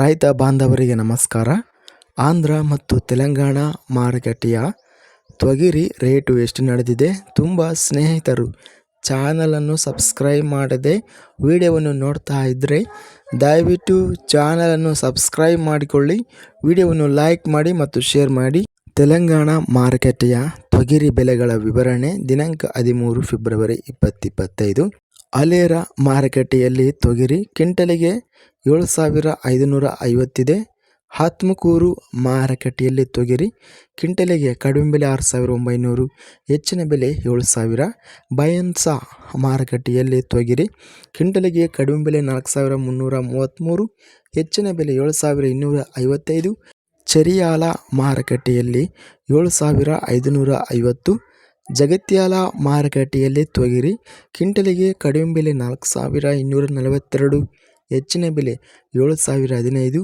ರೈತ ಬಾಂಧವರಿಗೆ ನಮಸ್ಕಾರ. ಆಂಧ್ರ ಮತ್ತು ತೆಲಂಗಾಣ ಮಾರುಕಟ್ಟೆಯ ತ್ವಗಿರಿ ರೇಟು ಎಷ್ಟು ನಡೆದಿದೆ? ತುಂಬ ಸ್ನೇಹಿತರು, ಚಾನಲನ್ನು ಸಬ್ಸ್ಕ್ರೈಬ್ ಮಾಡದೆ ವಿಡಿಯೋವನ್ನು ನೋಡ್ತಾ ಇದ್ದರೆ ದಯವಿಟ್ಟು ಚಾನಲನ್ನು ಸಬ್ಸ್ಕ್ರೈಬ್ ಮಾಡಿಕೊಳ್ಳಿ, ವಿಡಿಯೋವನ್ನು ಲೈಕ್ ಮಾಡಿ ಮತ್ತು ಶೇರ್ ಮಾಡಿ. ತೆಲಂಗಾಣ ಮಾರುಕಟ್ಟೆಯ ತೊಗರಿ ಬೆಲೆಗಳ ವಿವರಣೆ ದಿನಾಂಕ ಹದಿಮೂರು ಫೆಬ್ರವರಿ ಇಪ್ಪತ್ತಿಪ್ಪತ್ತೈದು ಅಲೇರ ಮಾರುಕಟ್ಟೆಯಲ್ಲಿ ತೊಗರಿ ಕ್ವಿಂಟಲಿಗೆ ಏಳು ಸಾವಿರ ಐದುನೂರ ಐವತ್ತಿದೆ ಹಾತ್ಮಕೂರು ಮಾರುಕಟ್ಟೆಯಲ್ಲಿ ತೊಗರಿ ಕ್ವಿಂಟಲಿಗೆ ಕಡಿಮೆ ಬೆಲೆ ಆರು ಸಾವಿರ ಒಂಬೈನೂರು ಹೆಚ್ಚಿನ ಬೆಲೆ ಏಳು ಸಾವಿರ ಬಯನ್ಸ ಮಾರುಕಟ್ಟೆಯಲ್ಲಿ ತೊಗರಿ ಕ್ವಿಂಟಲಿಗೆ ಕಡಿಮೆ ಬೆಲೆ ನಾಲ್ಕು ಸಾವಿರ ಮುನ್ನೂರ ಮೂವತ್ತ್ಮೂರು ಹೆಚ್ಚಿನ ಬೆಲೆ ಏಳು ಸಾವಿರ ಇನ್ನೂರ ಐವತ್ತೈದು ಚರಿಯಾಲ ಮಾರುಕಟ್ಟೆಯಲ್ಲಿ ಏಳು ಸಾವಿರ ಐದುನೂರ ಐವತ್ತು ಜಗತ್ಯಾಲ ಮಾರುಕಟ್ಟೆಯಲ್ಲಿ ತೊಗರಿ ಕ್ವಿಂಟಲಿಗೆ ಕಡಿಮೆ ಬೆಲೆ ನಾಲ್ಕು ಸಾವಿರ ಇನ್ನೂರ ನಲವತ್ತೆರಡು, ಹೆಚ್ಚಿನ ಬೆಲೆ ಏಳು ಸಾವಿರ ಹದಿನೈದು.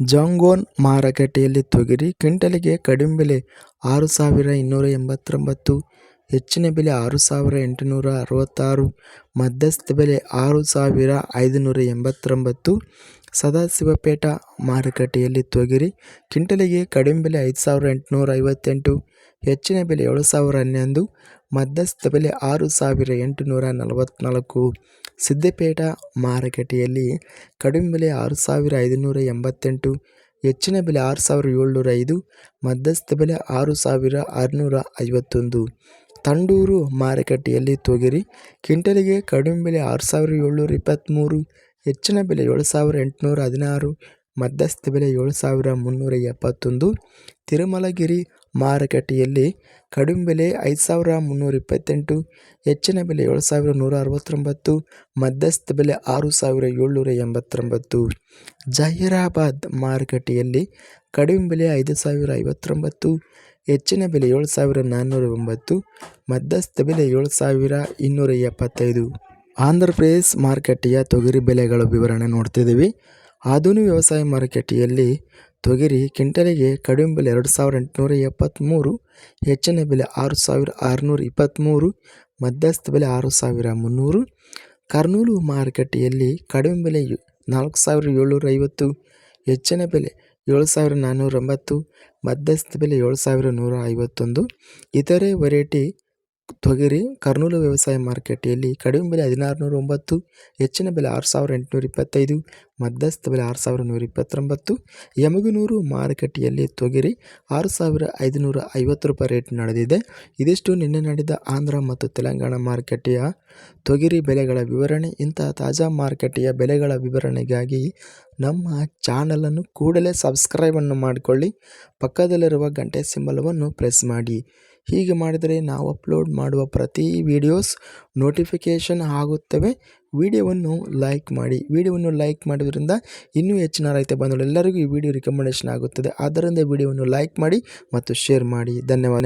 ಜಾಂಗೋನ್ ಮಾರುಕಟ್ಟೆಯಲ್ಲಿ ತೊಗರಿ ಕ್ವಿಂಟಲಿಗೆ ಕಡಿಮೆ ಬೆಲೆ ಆರು ಸಾವಿರ ಇನ್ನೂರ ಎಂಬತ್ತೊಂಬತ್ತು, ಹೆಚ್ಚಿನ ಬೆಲೆ ಆರು ಸಾವಿರ ಎಂಟುನೂರ ಅರವತ್ತಾರು, ಮಧ್ಯಸ್ಥ ಬೆಲೆ ಆರು ಸಾವಿರ ಐದುನೂರ ಎಂಬತ್ತೊಂಬತ್ತು ಸದಾಶಿವಪೇಟ ಮಾರುಕಟ್ಟೆಯಲ್ಲಿ ತೊಗರಿ ಕ್ವಿಂಟಲಿಗೆ ಕಡಿಮೆ ಬೆಲೆ ಐದು ಸಾವಿರ ಎಂಟುನೂರ ಐವತ್ತೆಂಟು ಹೆಚ್ಚಿನ ಬೆಲೆ ಏಳು ಸಾವಿರ ಹನ್ನೊಂದು, ಮಧ್ಯಸ್ಥ ಬೆಲೆ ಆರು ಸಾವಿರ ಎಂಟುನೂರ ನಲವತ್ತ್ನಾಲ್ಕು ಸಿದ್ದಪೇಟ ಮಾರುಕಟ್ಟೆಯಲ್ಲಿ ಕಡಿಮೆ ಬೆಲೆ ಆರು ಸಾವಿರ ಐದುನೂರ ಎಂಬತ್ತೆಂಟು ಹೆಚ್ಚಿನ ಬೆಲೆ ಆರು ಸಾವಿರ ಏಳ್ನೂರ ಐದು ಮಧ್ಯಸ್ಥ ಬೆಲೆ ಆರು ಸಾವಿರ ಆರುನೂರ ಐವತ್ತೊಂದು ತಂಡೂರು ಮಾರುಕಟ್ಟೆಯಲ್ಲಿ ತೊಗರಿ ಕ್ವಿಂಟಲಿಗೆ ಕಡಿಮೆ ಬೆಲೆ ಆರು ಸಾವಿರ ಏಳ್ನೂರ ಇಪ್ಪತ್ತ್ಮೂರು ಹೆಚ್ಚಿನ ಬೆಲೆ ಏಳು ಸಾವಿರ ಎಂಟುನೂರ ಹದಿನಾರು, ಮಧ್ಯಸ್ಥ ಬೆಲೆ ಏಳು ಸಾವಿರ ಮುನ್ನೂರ ಎಪ್ಪತ್ತೊಂದು, ತಿರುಮಲಗಿರಿ ಮಾರುಕಟ್ಟೆಯಲ್ಲಿ ಕಡಿಮೆ ಬೆಲೆ ಐದು ಸಾವಿರ ಮುನ್ನೂರ ಇಪ್ಪತ್ತೆಂಟು, ಹೆಚ್ಚಿನ ಬೆಲೆ ಏಳು ಸಾವಿರ ನೂರ ಅರವತ್ತೊಂಬತ್ತು, ಮಧ್ಯಸ್ಥ ಬೆಲೆ ಆರು ಸಾವಿರ ಏಳ್ನೂರ ಎಂಬತ್ತೊಂಬತ್ತು. ಜಹೀರಾಬಾದ್ ಮಾರುಕಟ್ಟೆಯಲ್ಲಿ ಕಡಿಮೆ ಬೆಲೆ ಐದು ಸಾವಿರ ಐವತ್ತೊಂಬತ್ತು, ಹೆಚ್ಚಿನ ಬೆಲೆ ಏಳು ಸಾವಿರ ನಾನ್ನೂರ ಒಂಬತ್ತು, ಮಧ್ಯಸ್ಥ ಬೆಲೆ ಏಳು ಸಾವಿರ ಇನ್ನೂರ ಎಪ್ಪತ್ತೈದು. ಆಂಧ್ರ ಪ್ರದೇಶ್ ಮಾರುಕಟ್ಟೆಯ ತೊಗರಿ ಬೆಲೆಗಳ ವಿವರಣೆ ನೋಡ್ತಿದ್ದೀವಿ. ಆಧುನಿಕ ವ್ಯವಸಾಯ ಮಾರುಕಟ್ಟೆಯಲ್ಲಿ ತೊಗರಿ ಕ್ವಿಂಟಲಿಗೆ ಕಡಿಮೆ ಬೆಲೆ ಎರಡು ಸಾವಿರ ಎಂಟುನೂರ ಎಪ್ಪತ್ತ್ಮೂರು ಹೆಚ್ಚಿನ ಬೆಲೆ ಆರು ಸಾವಿರ ಆರುನೂರ ಇಪ್ಪತ್ತ್ಮೂರು ಮಧ್ಯಸ್ಥ ಬೆಲೆ ಆರು ಸಾವಿರ ಮುನ್ನೂರು. ಕರ್ನೂಲು ಮಾರುಕಟ್ಟೆಯಲ್ಲಿ ಕಡಿಮೆ ಬೆಲೆ ನಾಲ್ಕು ಸಾವಿರ ಏಳ್ನೂರ ಐವತ್ತು ಹೆಚ್ಚಿನ ಬೆಲೆ ಏಳು ಸಾವಿರ ನಾನ್ನೂರ ಒಂಬತ್ತು ಮಧ್ಯಸ್ಥ ಬೆಲೆ ಏಳು ಸಾವಿರ ನೂರ ಐವತ್ತೊಂದು ಇತರೆ ವೆರೈಟಿ ತೊಗರಿ ಕರ್ನೂಲು ವ್ಯವಸಾಯ ಮಾರುಕಟ್ಟೆಯಲ್ಲಿ ಕಡಿಮೆ ಬೆಲೆ ಹದಿನಾರು ನೂರ ಒಂಬತ್ತು ಹೆಚ್ಚಿನ ಬೆಲೆ ಆರು ಸಾವಿರ ಎಂಟುನೂರ ಇಪ್ಪತ್ತೈದು ಮಧ್ಯಸ್ಥ ಬೆಲೆ ಆರು ಸಾವಿರ ನೂರ ಇಪ್ಪತ್ತೊಂಬತ್ತು ಯಮಗನೂರು ಮಾರುಕಟ್ಟೆಯಲ್ಲಿ ತೊಗರಿ ಆರು ಸಾವಿರ ಐದುನೂರ ಐವತ್ತು ರೂಪಾಯಿ ರೇಟ್ ನಡೆದಿದೆ. ಇದಿಷ್ಟು ನಿನ್ನೆ ನಡೆದ ಆಂಧ್ರ ಮತ್ತು ತೆಲಂಗಾಣ ಮಾರುಕಟ್ಟೆಯ ತೊಗರಿ ಬೆಲೆಗಳ ವಿವರಣೆ. ಇಂತಹ ತಾಜಾ ಮಾರುಕಟ್ಟೆಯ ಬೆಲೆಗಳ ವಿವರಣೆಗಾಗಿ ನಮ್ಮ ಚಾನಲನ್ನು ಕೂಡಲೇ ಸಬ್ಸ್ಕ್ರೈಬನ್ನು ಮಾಡಿಕೊಳ್ಳಿ. ಪಕ್ಕದಲ್ಲಿರುವ ಗಂಟೆ ಸಿಂಬಲವನ್ನು ಪ್ರೆಸ್ ಮಾಡಿ. ಹೀಗೆ ಮಾಡಿದರೆ ನಾವು ಅಪ್ಲೋಡ್ ಮಾಡುವ ಪ್ರತಿ ವಿಡಿಯೋಸ್ ನೋಟಿಫಿಕೇಷನ್ ಆಗುತ್ತವೆ. ವಿಡಿಯೋವನ್ನು ಲೈಕ್ ಮಾಡಿ. ವಿಡಿಯೋವನ್ನು ಲೈಕ್ ಮಾಡೋದ್ರಿಂದ ಇನ್ನೂ ಹೆಚ್ಚಿನ ರೈತ ಎಲ್ಲರಿಗೂ ಈ ವಿಡಿಯೋ ರಿಕಮೆಂಡೇಷನ್ ಆಗುತ್ತದೆ. ಆದ್ದರಿಂದ ವಿಡಿಯೋವನ್ನು ಲೈಕ್ ಮಾಡಿ ಮತ್ತು ಶೇರ್ ಮಾಡಿ. ಧನ್ಯವಾದ.